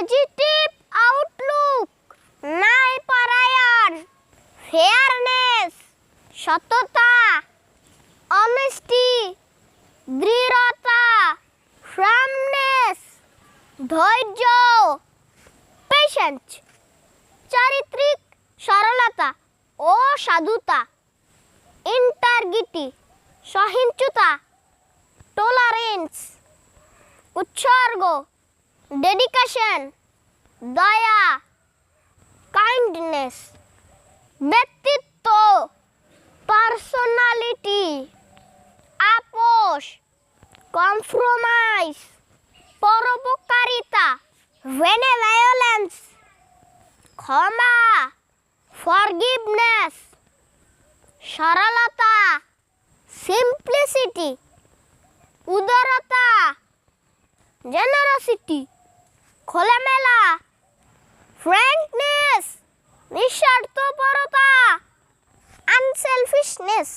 Positive Outlook, নাই পরায়ণ fairness, সততা অনেস্টি দৃঢ়তা ফ্রামনেস ধৈর্য পেশেন্স চারিত্রিক সরলতা ও সাধুতা ইন্টারগিটি সহিঞ্চুতা টলারেন্স উৎসর্গ ডেডিকেশন দয়া কাইন্ডনেস ব্যক্তিত্ব পার্সোনালিটি আপোষ কম্প্রোমাইজ পরোপকারিতা ভেনেভায়োলেন্স ক্ষমা ফরগিভনেস সরলতা সিম্পলিসিটি উদারতা জেনারসিটি খোলামেলা। ফ্র্যাঙ্কনেস নিঃস্বার্থপরতা আনসেলফিশনেস